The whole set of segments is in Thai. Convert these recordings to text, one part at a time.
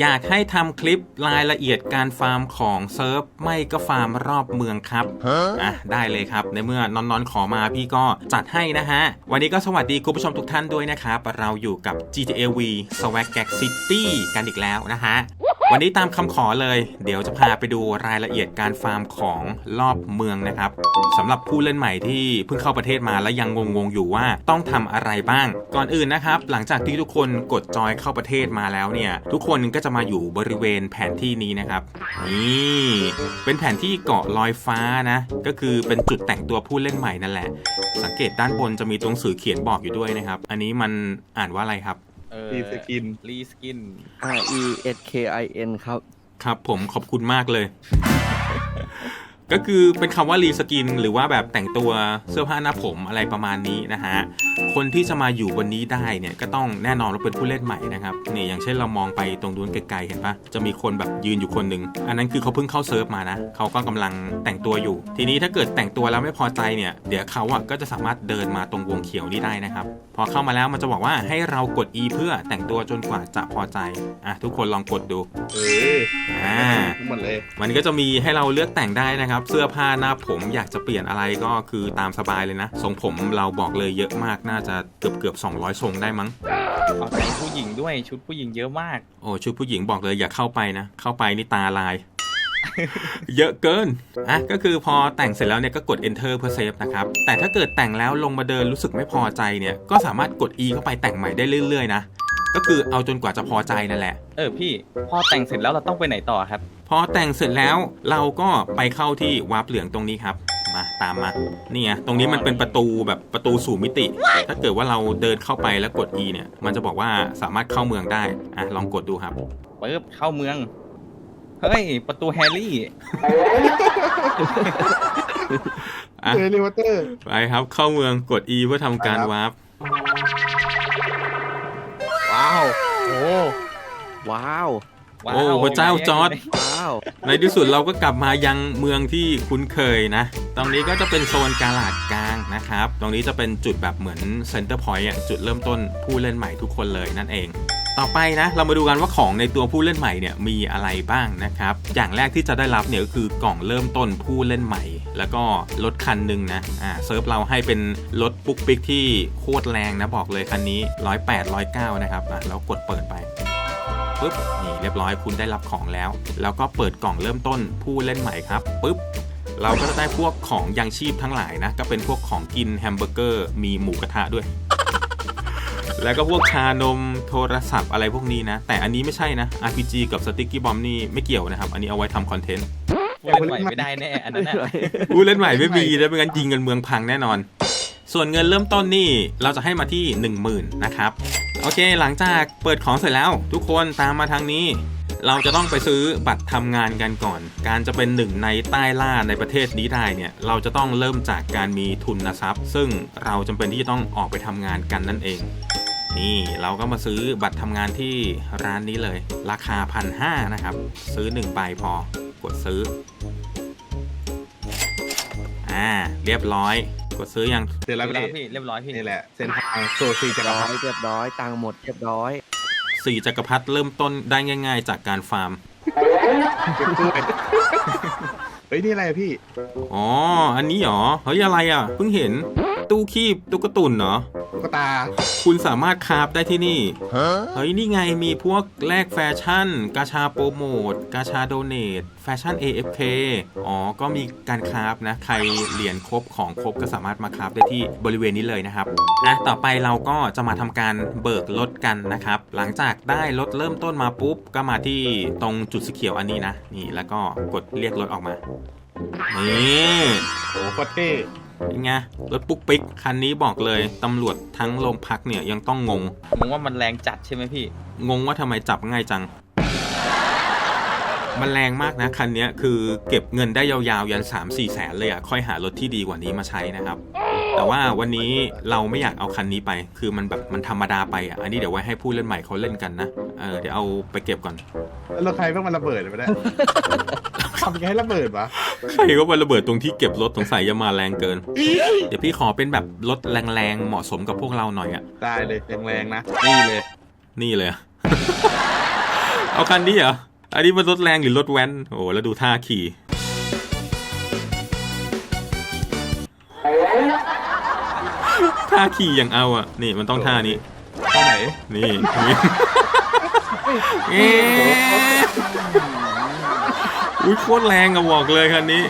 อยากให้ทำคลิปรายละเอียดการฟาร์มของเซิร์ฟไม่ก็ฟาร์มรอบเมืองครับ อะได้เลยครับ ในเมื่อนอนๆขอมาพี่ก็จัดให้นะฮะ วันนี้ก็สวัสดีคุณผู้ชมทุกท่านด้วยนะครับ เราอยู่กับ GTA V Swag Gag City กันอีกแล้วนะฮะ วันนี้ตามคำขอเลย เดี๋ยวจะพาไปดูรายละเอียดการฟาร์มของรอบเมืองนะครับสำหรับผู้เล่นใหม่ที่เพิ่งเข้าประเทศมาแล้วยังงงๆอยู่ว่าต้องทำอะไรบ้าง ก่อนอื่นนะครับ หลังจากที่ทุกคนกดจอยเข้าประเทศมาแล้วเนี่ย ทุกคนก็จะมาอยู่บริเวณแผนที่นี้นะครับ นี่เป็นแผนที่เกาะลอยฟ้านะ ก็คือเป็นจุดแต่งตัวผู้เล่นใหม่นั่นแหละ สังเกตด้านบนจะมีตัวหนังสือเขียนบอกอยู่ด้วยนะครับ อันนี้มันอ่านว่าอะไรครับ รีสกิน รีสกิน R E S K I N ครับ ครับผมขอบคุณมากเลย ก็คือเป็นคำว่ารีสกินหรือว่าแบบแต่งตัวเสื้อผ้าหน้าผมอะไรประมาณนี้นะฮะ คนที่จะมาอยู่บนนี้ได้เนี่ยก็ต้องแน่นอนว่าเป็นผู้เล่นใหม่นะครับนี่อย่างเช่นเรามองไปตรงนู้นไกลๆเห็นปะจะมีคนแบบยืนอยู่คนหนึ่งอันนั้นคือเขาเพิ่งเข้าเซิร์ฟมานะเขาก็กำลังแต่งตัวอยู่ ทีนี้ถ้าเกิดแต่งตัวแล้วไม่พอใจเนี่ยเดี๋ยวเขาอะก็จะสามารถเดินมาตรงวงเขียวนี้ได้นะครับพอเข้ามาแล้วมันจะบอกว่าให้เรากด E เพื่อแต่งตัวจนกว่าจะพอใจอะทุกคนลองกดดูเอออ่าทั้งหมดเลยมันก็จะมีให้เราเลือกแต่งได้นะครับเสื้อผ้าหน้าผมอยากจะเปลี่ยนอะไรก็คือตามสบายเลยนะทรงผมเราบอกเลยเยอะมากน่าจะเกือบเกือบ200 ทรงได้มั้งเอาแต่งผู้หญิงด้วยชุดผู้หญิงเยอะมาก โอ้ชุดผู้หญิงบอกเลยอย่าเข้าไปนะ เข้าไปนี่ตาลาย เยอะเกินอะก็คือพอแต่งเสร็จแล้วเนี่ยก็กด enter เพื่อเซฟนะครับ แต่ถ้าเกิดแต่งแล้วลงมาเดินรู้สึกไม่พอใจเนี่ย ก็สามารถกด E เข้าไปแต่งใหม่ได้เรื่อยๆนะก็คือเอาจนกว่าจะพอใจนั่นแหละ เออพี่ พอแต่งเสร็จแล้วเราต้องไปไหนต่อครับ พอแต่งเสร็จแล้วเราก็ไปเข้าที่วาร์ปเหลืองตรงนี้ครับมาตามมานี่ไงตรงนี้มันเป็นประตูแบบประตูสู่มิติ ถ้าเกิดว่าเราเดินเข้าไปแล้วกด E เนี่ย มันจะบอกว่าสามารถเข้าเมืองได้อะลองกดดูครับปึ๊บเข้าเมือง เฮ้ย ประตูแฮร์รี่อะเฮลิวอเตอร์ไปครับ เข้าเมืองกด E เพื่อทำการครับวาร์ปว้าวโอ้ว้าวว้าว โอ้พระเจ้าจอร์ดว้าวในที่สุดเราก็กลับมายังเมืองที่คุ้นเคยนะ ตรงนี้ก็จะเป็นโซนกาลาดกลางนะครับ ตรงนี้จะเป็นจุดแบบเหมือนเซ็นเตอร์พอยต์จุดเริ่มต้นผู้เล่นใหม่ทุกคนเลยนั่นเอง ต่อไปนะ เรามาดูกันว่าของในตัวผู้เล่นใหม่เนี่ยมีอะไรบ้างนะครับ อย่างแรกที่จะได้รับเนี่ยก็คือกล่องเริ่มต้นผู้เล่นใหม่ แล้วก็รถคันหนึ่งนะ อ่าเซิร์ฟเราให้เป็นรถปุ๊กปิ๊กที่โคตรแรงนะบอกเลยคันนี้108 109นะครับ อะแล้วกดเปิดไป ปุ๊บนี่เรียบร้อยคุณได้รับของแล้ว แล้วก็เปิดกล่องเริ่มต้นผู้เล่นใหม่ครับปุ๊บเราก็จะได้พวกของยังชีพทั้งหลายนะ ก็เป็นพวกของกินแฮมเบอร์เกอร์มีหมูกระทะด้วย แล้วก็พวกชานมโทรศัพท์อะไรพวกนี้นะ แต่อันนี้ไม่ใช่นะ RPG กับสติ๊กกี้บอมนี่ไม่เกี่ยวนะครับ อันนี้เอาไว้ทำคอนเทนต์ผู้เล่นใหม่ไม่ได้แน่อันนั้นน่ะผู้เล่นใหม่ไม่มีแล้วไม่งั้นยิงกันเมืองพังแน่นอน ส่วนเงินเริ่มต้นนี่เราจะให้มาที่ 10,000นะครับ โอเค หลังจากเปิดของเสร็จแล้ว ทุกคนตามมาทางนี้ เราจะต้องไปซื้อบัตรทำงานกันก่อน การจะเป็นหนึ่งในใต้ล่าในประเทศนี้ได้เนี่ย เราจะต้องเริ่มจากการมีทุนทรัพย์ ซึ่งเราจำเป็นที่จะต้องออกไปทำงานกันนั่นเอง นี่เราก็มาซื้อบัตรทำงานที่ร้านนี้เลย ราคาพันห้านะครับ ซื้อ1ใบพอกดซื้อ อ่า เรียบร้อย กดซื้อยังเสร็จเรีแล้ยวบร้อยพี่พี่เรียบร้อยพี่นี่แหละเส้นทางสู่สี่จักรร้อพรรยดิเรียบร้อยตังค์หมดเรียบร้อยสี่จักรพรรดิเริ่มต้นได้ง่าย ๆ จากการฟาร์มเก็บกล้วยเฮ้ยนี่อะไรอะพี่ อ๋ออันนี้เหรอเฮ้ยอะไรอะเพิ่งเห็น ตู้คีบตุ๊กตุนเหรอตุ๊กตา คุณสามารถคราฟได้ที่นี่ฮะเฮ้ยนี่ไงมีพวกแลกแฟชั่น กาชาโปรโมท กาชาโดเนทแฟชั่น AFK อ๋อ ก็มีการคราฟนะ ใครเหรียญครบของครบก็สามารถมาคราฟได้ที่บริเวณนี้เลยนะครับอะต่อไปเราก็จะมาทำการเบิกรถกันนะครับ หลังจากได้รถเริ่มต้นมาปุ๊บ ก็มาที่ตรงจุดสีเขียวอันนี้นะ นี่แล้วก็กดเรียกรถออกมา นี่โอ้โคตรเท่ เป็นไงรถปุ๊กปิ๊กคันนี้บอกเลยตำรวจทั้งโรงพักเนี่ยยังต้องงง มองว่ามันแรงจัดใช่ไหมพี่ งงว่าทำไมจับง่ายจัง มันแรงมากนะคันเนี้ยคือเก็บเงินได้ยาวๆ ยัน 3 4 แสนเลยอะ่ะค่อยหารถที่ดีกว่านี้มาใช้นะครับ แต่ว่าวันนี้เราไม่อยากเอาคันนี้ไป คือมันแบบมันธรรมดาไปอะ่ะอันนี้เดี๋ยวไว้ให้ผู้เล่นใหม่เขาเล่นกันนะเออเดี๋ยวเอาไปเก็บก่อน แล้วรถใครเพิ่งมันระเบิดไปได้ ทำยังไงให้ระเบิดวะใครก็มาระเบิดตรงที่เก็บรถสงสัยจะมาแรงเกิน เดี๋ยวพี่ขอเป็นแบบรถแรงๆเหมาะสมกับพวกเราหน่อยอะ ได้เลยแรงๆนะ นี่เลย นี่เลยอะเอาคันนี้เหรอ อันนี้มันรถแรงหรือรถแว้น โอ้แล้วดูท่าขี่ ท่าขี่อย่างเอาอะ นี่มันต้องท่านี้ตอนไหน นี่นี่เอ๊ะ อุ้ยโคตรแรงอะบอกเลยคันนี้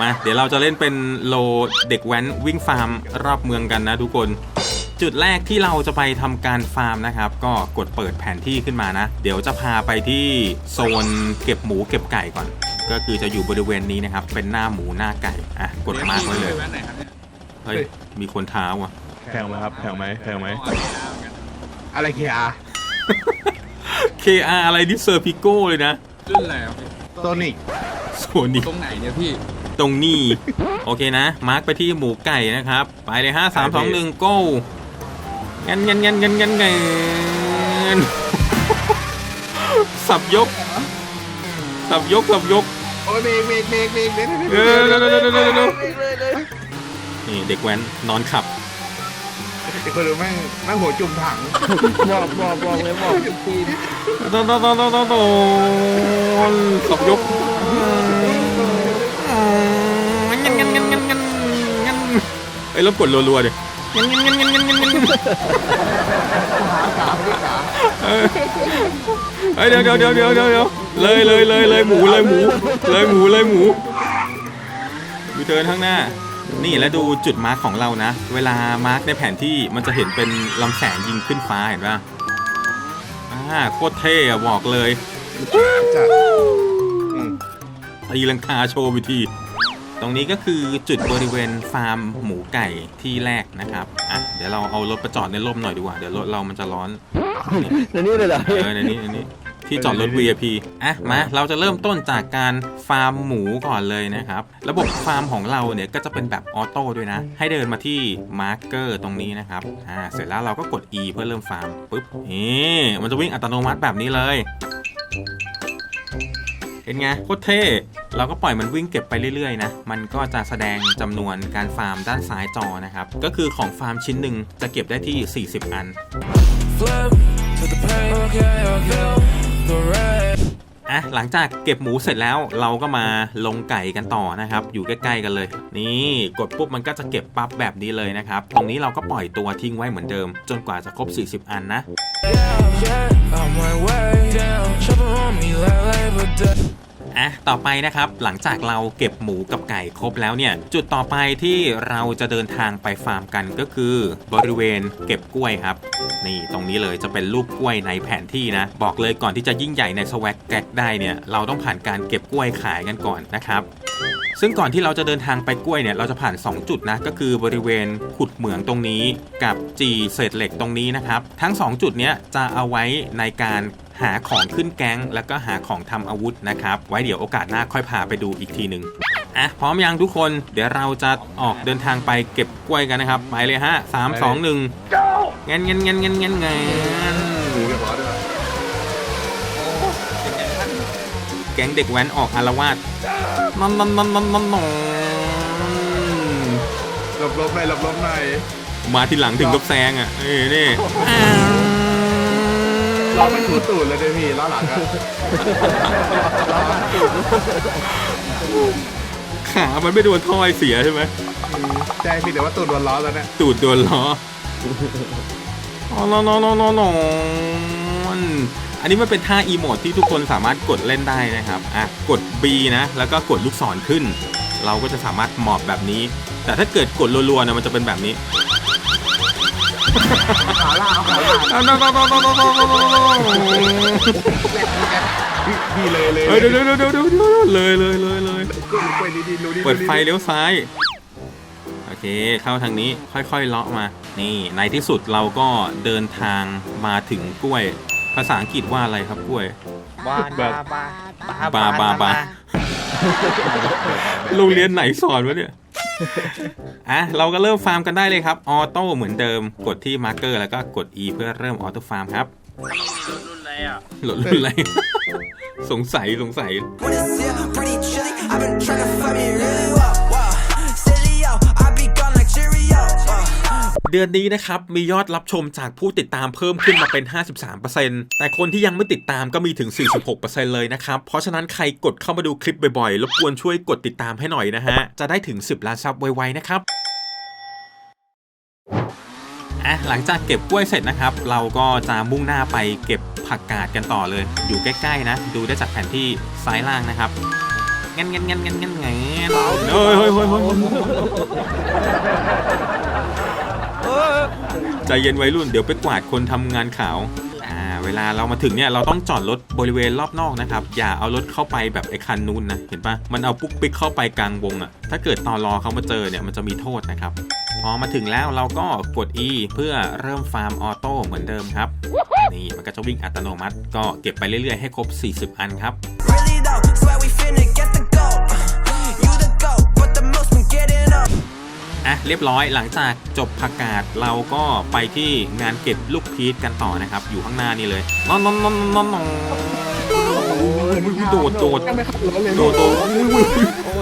มา เดี๋ยวเราจะเล่นเป็นโลเด็กแว้นวิ่งฟาร์มรอบเมืองกันนะทุกคน จุดแรกที่เราจะไปทำการฟาร์มนะครับ ก็กดเปิดแผนที่ขึ้นมานะ เดี๋ยวจะพาไปที่โซนเก็บหมูเก็บไก่ก่อน ก็คือจะอยู่บริเวณนี้นะครับ เป็นหน้าหมูหน้าไก่ อะ กดมาร์กไว้เลย เฮ้ย มีคนเท้าอะ แพงไหมครับแพงไหมแพงไหมอ๋อนี่นะเหมือนกันอะไรเคียร์ KR อะไรนี่เซอร์พิโก้เลยนะ รุ่นอะไรครับพี่ โซนิกโซนิตรงไหนเนี่ยพี่ ตรงนี้ โอเคนะ มาร์กไปที่หมูไก่นะครับ ไปเลยห้าสามสองหนึ่งโก้งันงันงันงันงันงันสับยก สับยก สับยก โอ้ยเบรกเบรกเบรกเบรกเบรกเออเร็วเร็วเร็วเร็วเร็วเร็วนี่เด็กแว้นนอนขับ ไอ้คนดูแม่งแม่งหัวจุ่มถังบอกบอกบอกเลยบอกทีมตอนตอนตอนตอนตอนตอนสับยกงันงันงันงันงันงันเอ้ยแล้วกดรัวๆดิงันงันงันงันงันงันงันเออเฮ้ยเดี๋ยวเดี๋ยวเดี๋ยวเดี๋ยวเดี๋ยวเดี๋ยวเลยเลยเลยเลยหมูเลยหมูเลยหมูเลยหมูดูเทิร์นข้างหน้า นี่แล้วดูจุดมาร์คของเรานะ เวลามาร์คในแผนที่มันจะเห็นเป็นลำแสงยิงขึ้นฟ้าเห็นป่ะอ่าโคตรเท่อะบอกเลยจะอืมตีลังคาโชว์วิธี ตรงนี้ก็คือจุดบริเวณฟาร์มหมูไก่ที่แรกนะครับอะเดี๋ยวเราเอารถไปจอดในร่มหน่อยดีกว่า เดี๋ยวรถเรามันจะร้อนในนี้เลยเหรอเออในนี้ในนี้ ที่จอดรถ VIP อะมาเราจะเริ่มต้นจากการฟาร์มหมูก่อนเลยนะครับ ระบบฟาร์มของเราเนี่ยก็จะเป็นแบบออโต้ด้วยนะ ให้เดินมาที่มาร์กเกอร์ตรงนี้นะครับอ่าเสร็จแล้วเราก็กด E เพื่อเริ่มฟาร์มปุ๊บนี่มันจะวิ่งอัตโนมัติแบบนี้เลยเห็นไงโคตรเท่เราก็ปล่อยมันวิ่งเก็บไปเรื่อยๆนะ มันก็จะแสดงจำนวนการฟาร์มด้านซ้ายจอนะครับ ก็คือของฟาร์มชิ้นหนึ่งจะเก็บได้ที่ 40 อัน Flip to the pain. Okay, okay. อะหลังจากเก็บหมูเสร็จแล้วเราก็มาลงไก่กันต่อนะครับ อยู่ใกล้ๆกันเลย นี่กดปุ๊บมันก็จะเก็บปั๊บแบบนี้เลยนะครับ ตรงนี้เราก็ปล่อยตัวทิ้งไว้เหมือนเดิม จนกว่าจะครบ 40 อันนะ Yeah, yeah. อะต่อไปนะครับหลังจากเราเก็บหมูกับไก่ครบแล้วเนี่ยจุดต่อไปที่เราจะเดินทางไปฟาร์มกันก็คือบริเวณเก็บกล้วยครับ นี่ตรงนี้เลยจะเป็นรูปกล้วยในแผนที่นะ บอกเลยก่อนที่จะยิ่งใหญ่ในสวักแก๊กได้เนี่ยเราต้องผ่านการเก็บกล้วยขายกันก่อนนะครับซึ่งก่อนที่เราจะเดินทางไปกล้วยเนี่ยเราจะผ่าน 2 จุดนะก็คือบริเวณขุดเหมืองตรงนี้ กับจีเศษเหล็กตรงนี้นะครับ ทั้ง 2 จุดเนี้ยจะเอาไว้ในการ หาของขึ้นแก๊ง แล้วก็หาของทำอาวุธนะครับ ไว้เดี๋ยวโอกาสหน้าค่อยพาไปดูอีกทีหนึ่งอะพร้อมยังทุกคนเดี๋ยวเราจะออกเดินทางไปเก็บกล้วยกันนะครับไปเลยฮะสามสองหนึ่งเงั้นงั้นงั้นงั้นงั้นงั้นเรียบร้ยแก๊งเด็กแว้นออกอารวาสนอนนอนนอนนอนนอนนอนหลบหลบหน่อยหลบหลบหน่อยมาทีหลังถึงกับแซงอะเอ้ ยนี่ล้อมันถูตูดเลยด้วยพี่ล้อหลังอะขา มันไม่โดนท่อยเสียใช่ไหมใช่พี่แต่ว่าตูดโดนล้อแล้วเนี่ยตูดโดนล้ออ๋อนอนนอนนอนนอนนอนอันนี้มันเป็นท่าอีโมดที่ทุกคนสามารถกดเล่นได้นะครับ อะ กด B นะ แล้วก็กดลูกศรขึ้น เราก็จะสามารถหมอบแบบนี้ แต่ถ้าเกิดกดรัวๆนะมันจะเป็นแบบนี้ ขาล่าเอาขาล่างอะนอนนอนนอนนอนนอนนอนนอนพี่พี่เลยเลยเฮ้ยเดี๋ยวเดี๋ยวเดี๋ยวเดี๋ยวเดี๋ยวเลยเลยเลยเลยกล้วยกล้วยดีๆดูดิเปิดไฟเลี้ยวซ้าย โอเค เข้าทางนี้ค่อยๆเลาะมา นี่ ในที่สุดเราก็เดินทางมาถึงกล้วย ภาษาอังกฤษว่าอะไรครับกล้วยบ้าบาบาบาบาบาโรงเรียนไหนสอนวะเนี่ย อะเราก็เริ่มฟาร์มกันได้เลยครับออโต้เหมือนเดิมกดที่มาร์กเกอร์แล้วก็กด E เพื่อเริ่มออโต้ฟาร์มครับรุ่นอะไรอะหลดรุ่นอะไร สงสัยสงสัย When it's here, pretty chilly. I've been trying to find me really well. เดือนนี้นะครับมียอดรับชมจากผู้ติดตามเพิ่มขึ้นมาเป็น 53%แต่คนที่ยังไม่ติดตามก็มีถึง 46%เลยนะครับ เพราะฉะนั้นใครกดเข้ามาดูคลิปบ่อยๆ รบกวนช่วยกดติดตามให้หน่อยนะฮะ จะได้ถึง 10 ล้านซับไวๆนะครับอะหลังจากเก็บกล้วยเสร็จนะครับ เราก็จะมุ่งหน้าไปเก็บผักกาดกันต่อเลย อยู่ใกล้ๆนะ ดูได้จากแผนที่ซ้ายล่างนะครับงั้นงั้นงั้นงั้นงั้นงั้นเฮ้ยเฮ้ยเฮ้ยเฮ้ย ใจเย็นวัยรุ่นเดี๋ยวไปกวาดคนทำงานขาวอ่าเวลาเรามาถึงเนี่ยเราต้องจอดรถบริเวณรอบนอกนะครับ อย่าเอารถเข้าไปแบบไอ้คันนู้นนะ เห็นปะมันเอาปุ๊กปิ๊กเข้าไปกลางวงอะ่ะ ถ้าเกิดตอรอเขามาเจอเนี่ยมันจะมีโทษนะครับ พอมาถึงแล้วเราก็กด E เพื่อเริ่มฟาร์มออโต้เหมือนเดิมครับ นี่มันก็จะวิ่งอัตโนมัติ ก็เก็บไปเรื่อยๆให้ครบ 40 อันครับ อะเรียบร้อยหลังจากจบผักกาดเราก็ไปที่งานเก็บลูกพีชกันต่อนะครับ อยู่ข้างหน้านี่เลยนอนนอนนอนนอนนอนโดดโดดโดดโดดอุ้ยอุ้ยโอ้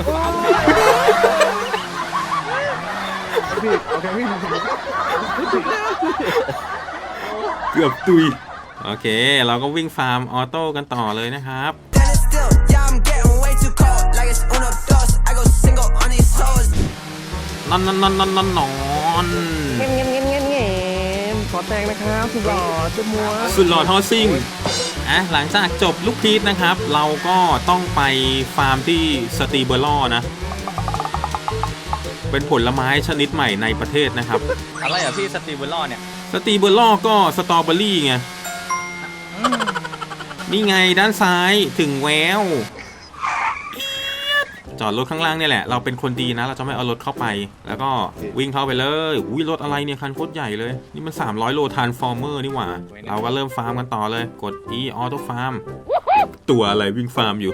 โอเคพี่เกือบตุย โอเค เราก็วิ่งฟาร์มออโต้กันต่อเลยนะครับ นอนนอนนอนนอนนอนนอนเงี้ยเงี้ยเงี้ยเงี้ยเงี้ยขอแตงนะครับสุดหล่อจะมัวสุดหล่อทอซิ่งอะหลังจากจบลูกพีชนะครับ เราก็ต้องไปฟาร์มที่สตีเบอร์ล่อนะ เป็นผลไม้ชนิดใหม่ในประเทศนะครับ อะไรอะพี่สตีเวลล่อเนี่ย สตีเบอร์ล่อก็สตรอเบอรี่ไง นี่ไงด้านซ้ายถึงแวว จอดรถข้างล่างเนี่ยแหละ เราเป็นคนดีนะ เราจะไม่เอารถเข้าไป แล้วก็วิ่งเข้าไปเลย อุ้ยรถอะไรเนี่ยคันโคตรใหญ่เลย นี่มัน 300 โลทานฟอร์เมอร์นี่หว่า เราก็เริ่มฟาร์มกันต่อเลย กด E Auto Farm ตัวอะไรวิ่งฟาร์มอยู่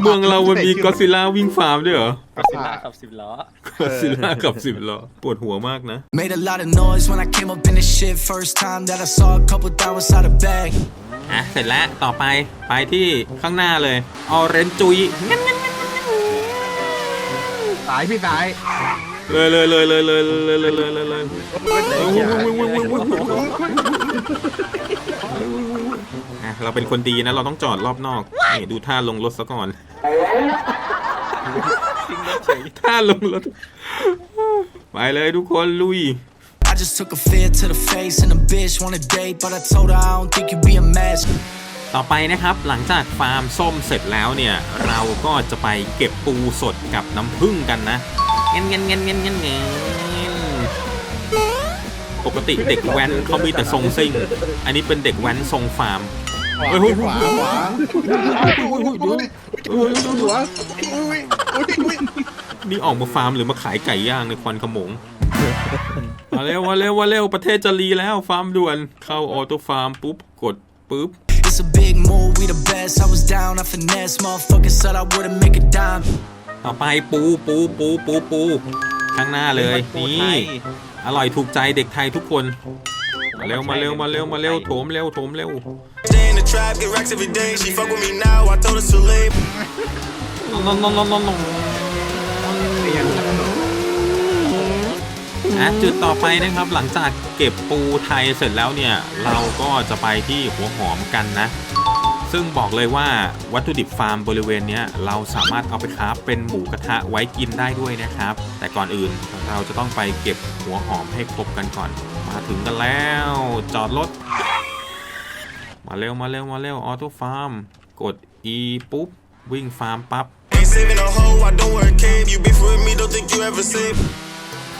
เมืองเรามันมีกอซิล่าวิ่งฟาร์มด้วยเหรอ ก็สิล่าขับสิบล้อกอซิล่ากับสิบล้อปวดหัวมากนะ Made a lot of noise when I came up in this shit. First time that I saw a couple dollars out of bag. อะเสร็จแล้วต่อไปไปที่ข้างหน้าเลยออเรนจุยสายพี่สายเลยเลยเลยเลยเลยเลยเลยเลยเลยเลยอะเราเป็นคนดีนะเราต้องจอดรอบนอกนี่ดูท่าลงรถซะก่อนทิ้งรถเฉยท่าลงรถไปเลยทุกคนลุย I just took a fit to the face and a bitch want a date, but I told her I don't think you'd be a match. ต่อไปนะครับหลังจากฟาร์มส้มเสร็จแล้วเนี่ย เราก็จะไปเก็บปูสดกับน้ำผึ้งกันนะเงี้ยเงี้ยเงี้ยเงี้ยเงี้ยเงี้ยปกติเด็กแว้นเขามีแต่ทรงซิ่ง อันนี้เป็นเด็กแว้นทรงฟาร์มขวาขวาขวาหัวหัวอุ้ยอุ้ยอุ้ยนี่ออกมาฟาร์มหรือมาขายไก่ย่างในควันขโมง มาเร็วมาเร็วมาเร็วประเทศจะรีแล้วฟาร์มด่วนเข้าออโต้ฟาร์มปุ๊บกดปุ๊บ It's a big move, we the best. I was down, I finesse. Motherfucker said I wouldn't make a dime. ต่อไปปูปูปูปูปูข้างหน้าเลยปูนี่ไทยอร่อยถูกใจเด็กไทยทุกคน มาเร็วมาเร็วมาเร็วมาเร็วโถมเร็วโถมเร็ว Stay in the trap, get racks every day. She fuck with me now, I told her to leave. นอนนอนน นะจุดต่อไปนะครับหลังจากเก็บปูไทยเสร็จแล้วเนี่ยเราก็จะไปที่หัวหอมกันนะ ซึ่งบอกเลยว่าวัตถุดิบฟาร์มบริเวณนี้เราสามารถเอาไปคราฟเป็นหมูกระทะไว้กินได้ด้วยนะครับ แต่ก่อนอื่นเราจะต้องไปเก็บหัวหอมให้ครบกันก่อน มาถึงกันแล้ว จอดรถ มาเร็วมาเร็วมาเร็วออโต้ฟาร์มกด E ปุ๊บวิ่งฟาร์มปั๊บ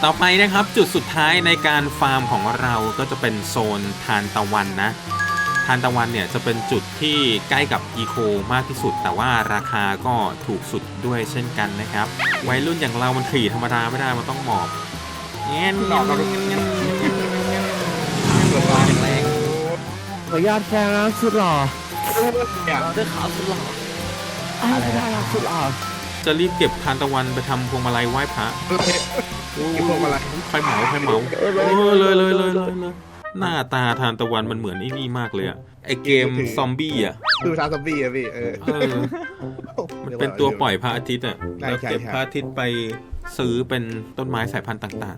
ต่อไปนะครับจุดสุดท้ายในการฟาร์มของเราก็จะเป็นโซนทานตะวันนะ ทานตะวันเนี่ยจะเป็นจุดที่ใกล้กับอีโคมากที่สุด แต่ว่าราคาก็ถูกสุดด้วยเช่นกันนะครับ วัยรุ่นอย่างเรามันขี่ธรรมดาไม่ได้มันต้องหมอบเงี้ยหลอกเราดูแรงขออนุญาตแซงนะสุดหล่อเสื้อขาวสุดหล่ออะไรนะสุดหล่อจะรีบเก็บทานตะวันไปทำพวงมาลัยไหว้พระ โอ้กินพวกอะไรใครเหมาใครเหมาเออเลยเลยเลยเลยเลยหน้าตาทานตะวันมันเหมือนไอ้นี่มากเลยอะไอเกมซอมบี้อะคือทาซอมบี้อะพี่เออเออมันเป็นตัวปล่อยพระอาทิตย์อะใช่เราใช่เก็บใช่พระอาทิตย์ไปซื้อเป็นต้นไม้สายพันธุ์ต่าง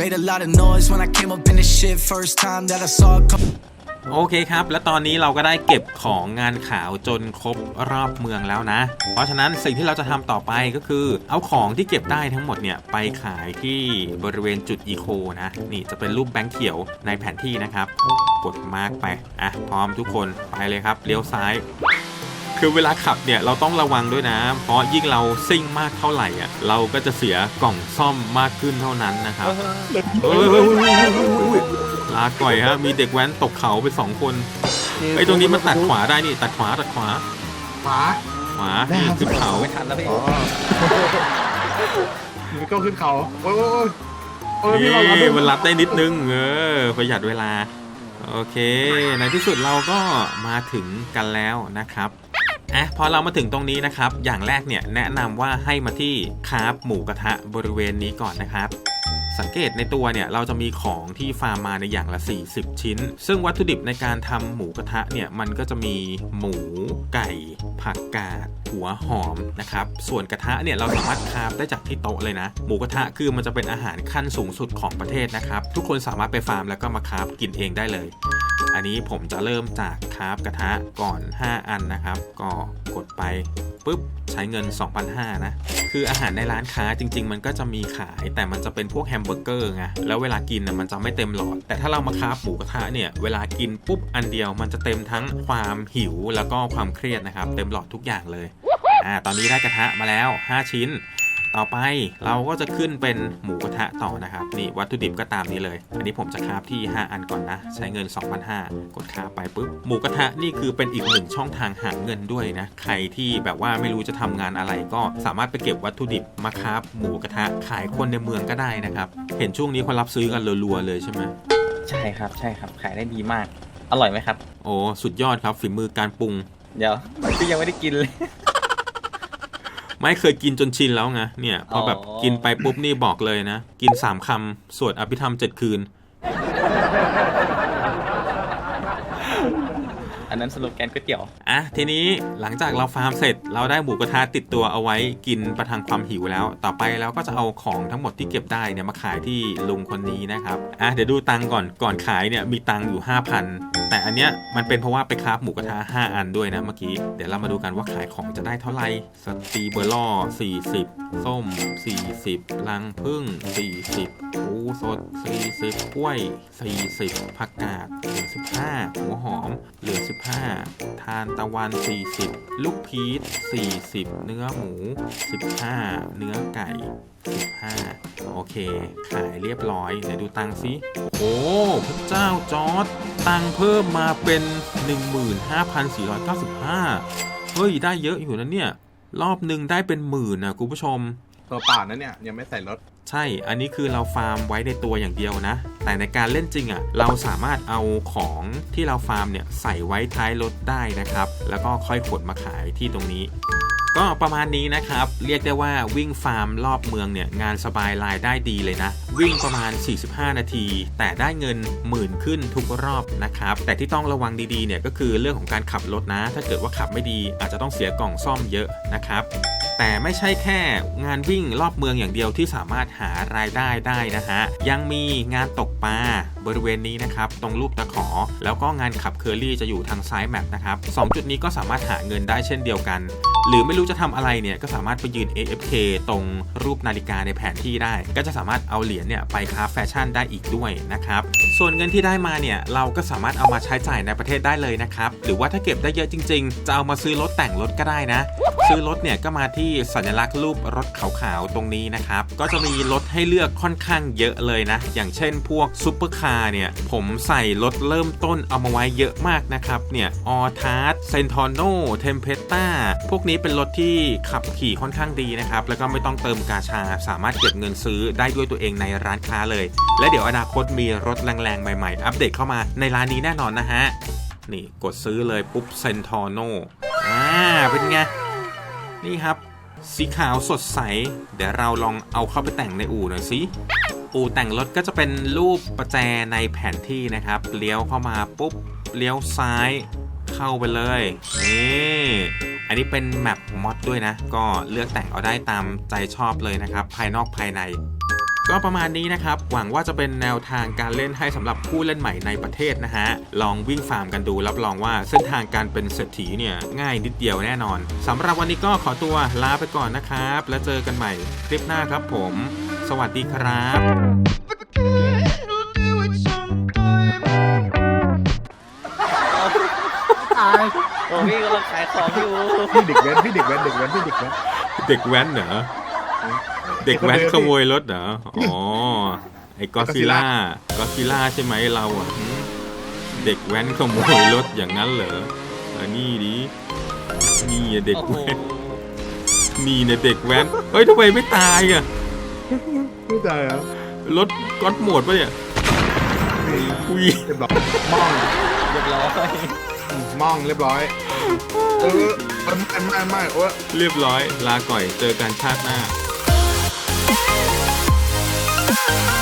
Made a lot of noise when I came up in this shit. First time that I saw it come. ๆ โอเคครับ และตอนนี้เราก็ได้เก็บของงานขาวจนครบรอบเมืองแล้วนะ เพราะฉะนั้นสิ่งที่เราจะทำต่อไปก็คือ เอาของที่เก็บได้ทั้งหมดเนี่ยไปขายที่บริเวณจุดอีโคนะ นี่จะเป็นรูปแบงค์เขียวในแผนที่นะครับ กดมาร์กไป อะ พร้อมทุกคนไปเลยครับเลี้ยวซ้ายคือเวลาขับเนี่ยเราต้องระวังด้วยนะ เพราะยิ่งเราซิ่งมากเท่าไหร่อะเราก็จะเสียกล่องซ่อมมากขึ้นเท่านั้นนะครับ เฮ้ยเฮ้ยเฮ้ยเฮ้ยเฮ้ยเฮ้ยลาก่อยฮะมีเด็กแว้นตกเขาไปสองคนไอ้ยตรงนี้มันตัดขวาได้นี่ตัดขวาตัดขวาหมาขวานี่ขึ้นเขาไม่ทันแล้วพี่อ๋อมันก็ขึ้นเขาโอ้ยโอ้ยโอ้ยพี่นี่เราเราดูมันรับได้นิดนึงเออประหยัดเวลา โอเค ในที่สุดเราก็มาถึงกันแล้วนะครับอะพอเรามาถึงตรงนี้นะครับ อย่างแรกเนี่ยแนะนำว่าให้มาที่คาร์บหมูกระทะบริเวณนี้ก่อนนะครับ สังเกตในตัวเนี่ยเราจะมีของที่ฟาร์มมาในอย่างละ 40 ชิ้น ซึ่งวัตถุดิบในการทำหมูกระทะเนี่ยมันก็จะมีหมูไก่ ผักกาดหัวหอมนะครับส่วนกระทะเนี่ยเราสามารถคาบได้จากที่โต๊ะเลยนะ หมูกระทะคือมันจะเป็นอาหารขั้นสูงสุดของประเทศนะครับทุกคนสามารถไปฟาร์มแล้วก็มาคาบกินเองได้เลย อันนี้ผมจะเริ่มจากคาบกระทะก่อน 5 อันนะครับ ก็กดไปปุ๊บใช้เงิน 2,500นะ คืออาหารในร้านค้าจริง ๆ มันก็จะมีขาย แต่มันจะเป็นพวกแฮมเบอร์เกอร์ไง แล้วเวลากินน่ะมันจะไม่เต็มหลอด แต่ถ้าเรามาคาบหมูกระทะเนี่ย เวลากินปุ๊บอันเดียวมันจะเต็มทั้งความหิวแล้วก็ความเครียดนะครับ เต็มหลอดทุกอย่างเลย อ่า ตอนนี้ได้กระทะมาแล้ว 5 ชิ้น ต่อไปเราก็จะขึ้นเป็นหมูกระทะต่อนะครับ นี่วัตถุดิบก็ตามนี้เลย อันนี้ผมจะคราบที่ 5 อันก่อนนะ ใช้เงิน 2,500 กดคราบไปปุ๊บ หมูกระทะนี่คือเป็นอีกหนึ่งช่องทางหาเงินด้วยนะ ใครที่แบบว่าไม่รู้จะทำงานอะไรก็สามารถไปเก็บวัตถุดิบมาคราบหมูกระทะขายคนในเมืองก็ได้นะครับ เห็นช่วงนี้คนรับซื้อกันรัวๆเลยใช่ไหมใช่ครับใช่ครับขายได้ดีมาก อร่อยไหมครับ โอ้สุดยอดครับฝีมือการปรุง เดี๋ยวพี่ยังไม่ได้กินเลย ไม่เคยกินจนชินแล้วไงเนี่ยพอแบบอ๋อกินไปปุ๊บนี่บอกเลยนะ กิน3คำสวดอภิธรรม7คืน อันนั้นสโลแกนก๋วยเตี๋ยว อะทีนี้หลังจากเราฟาร์มเสร็จ เราได้หมูกระทะติดตัวเอาไว้กินประทังความหิวแล้ว ต่อไปเราก็จะเอาของทั้งหมดที่เก็บได้เนี่ยมาขายที่ลุงคนนี้นะครับ อะเดี๋ยวดูตังก่อนก่อนขายเนี่ยมีตังอยู่ 5,000 แต่อันเนี้ยมันเป็นเพราะว่าไปคราฟหมูกระทะ5 อันด้วยนะเมื่อกี้ เดี๋ยวเรามาดูกันว่าขายของจะได้เท่าไหร่สตีเบอร์ล่อ40 ส้ม 40 ลังพึ่ง 40ปูสด 40กล้วย 40ผักกาดเหลือ15หัวหอมเหลือ15ทานตะวัน 40 ลูกพีช40 เนื้อหมู 15 เนื้อไก่ 15 โอเค ขายเรียบร้อยไหนดูตังค์สิโอ้พระเจ้าจอร์ดตังเพิ่มมาเป็น 15,495 เฮ้ย ได้เยอะอยู่นะเนี่ย รอบหนึ่งได้เป็นหมื่นนะคุณผู้ชม ตัวเปล่านะเนี่ยยังไม่ใส่รถ ใช่ อันนี้คือเราฟาร์มไว้ในตัวอย่างเดียวนะ แต่ในการเล่นจริงอะ่ะ เราสามารถเอาของที่เราฟาร์มเนี่ยใส่ไว้ท้ายรถได้นะครับ แล้วก็ค่อยขนมาขายที่ตรงนี้ ก็ประมาณนี้นะครับ เรียกได้ว่าวิ่งฟาร์มรอบเมืองเนี่ยงานสบายรายได้ดีเลยนะ วิ่งประมาณ 45 นาที แต่ได้เงินหมื่นขึ้นทุกรอบนะครับ แต่ที่ต้องระวังดีๆเนี่ยก็คือเรื่องของการขับรถนะ ถ้าเกิดว่าขับไม่ดีอาจจะต้องเสียกล่องซ่อมเยอะนะครับ แต่ไม่ใช่แค่งานวิ่งรอบเมืองอย่างเดียวที่สามารถหารายได้ได้นะฮะ ยังมีงานตกปลาบริเวณนี้นะครับ ตรงรูปตะขอ แล้วก็งานขับเคอรี่จะอยู่ทางซ้ายแมปนะครับสองจุดนี้ก็สามารถหาเงินได้เช่นเดียวกัน หรือไม่รู้จะทำอะไรเนี่ยก็สามารถไปยืน AFK ตรงรูปนาฬิกาในแผนที่ได้ ก็จะสามารถเอาเหรียญเนี่ยไปค้าแฟชั่นได้อีกด้วยนะครับ ส่วนเงินที่ได้มาเนี่ยเราก็สามารถเอามาใช้จ่ายในประเทศได้เลยนะครับ หรือว่าถ้าเก็บได้เยอะจริง ๆ จะเอามาซื้อรถแต่งรถก็ได้นะ ซื้อรถเนี่ยก็มาที่สัญลักษณ์รูปรถขาวๆตรงนี้นะครับ ก็จะมีรถให้เลือกค่อนข้างเยอะเลยนะ อย่างเช่นพวกซูเปอร์คาร์เนี่ย ผมใส่รถเริ่มต้นเอามาไว้เยอะมากนะครับ เนี่ยออทาร์ดเซนทอโนเทมเพตตาพวกนี้เป็นรถที่ขับขี่ค่อนข้างดีนะครับ แล้วก็ไม่ต้องเติมกาชา สามารถเก็บเงินซื้อได้ด้วยตัวเองในร้านค้าเลย และเดี๋ยวอนาคตมีรถแรงๆใหม่ๆ อัปเดตเข้ามาในร้านนี้แน่นอนนะฮะนี่กดซื้อเลยปุ๊บเซนทอโนอ่าเป็นไง นี่ครับ สีขาวสดใส เดี๋ยวเราลองเอาเข้าไปแต่งในอู่หน่อยสิ อู่แต่งรถก็จะเป็นรูปประแจในแผนที่นะครับ เลี้ยวเข้ามาปุ๊บ เลี้ยวซ้ายเข้าไปเลย นี่อันนี้เป็นแมปมอดด้วยนะ ก็เลือกแต่งเอาได้ตามใจชอบเลยนะครับ ภายนอกภายใน ก็ประมาณนี้นะครับ หวังว่าจะเป็นแนวทางการเล่นให้สำหรับผู้เล่นใหม่ในประเทศนะฮะ ลองวิ่งฟาร์มกันดูรับรองว่าเส้นทางการเป็นเศรษฐีเนี่ยง่ายนิดเดียวแน่นอนสำหรับวันนี้ก็ขอตัวลาไปก่อนนะครับ แล้วเจอกันใหม่คลิปหน้าครับผม สวัสดีครับโอ้พี่กำลังขายของอยู่ พี่เด็กแว้นพี่เด็กแว้นเด็กแว้นพี่เด็กแว้น เด็กแว้นเหรอ เด็กแว้นขโมยรถเหรอ อ๋อ ไอ้กอซิล่ากอซิล่าใช่ไหมเราอะหืมเด็กแว้นขโมยรถอย่างนั้นเหรออันนี้ดินี่อะเด็กโอ้โหแว้นนี่เนี่ยเด็กแว้นเฮ้ยทำไมไม่ตายอะ ไม่ได้เหรอรถก๊อตโหมดปะเนี่ยอุ้ยเรียบร้อยมองเรียบร้อยมองเรียบร้อยเออมันไม่ไม่ไม่โอ้เรียบร้อย ลาก่อยเจอกันชาติหน้า Bye.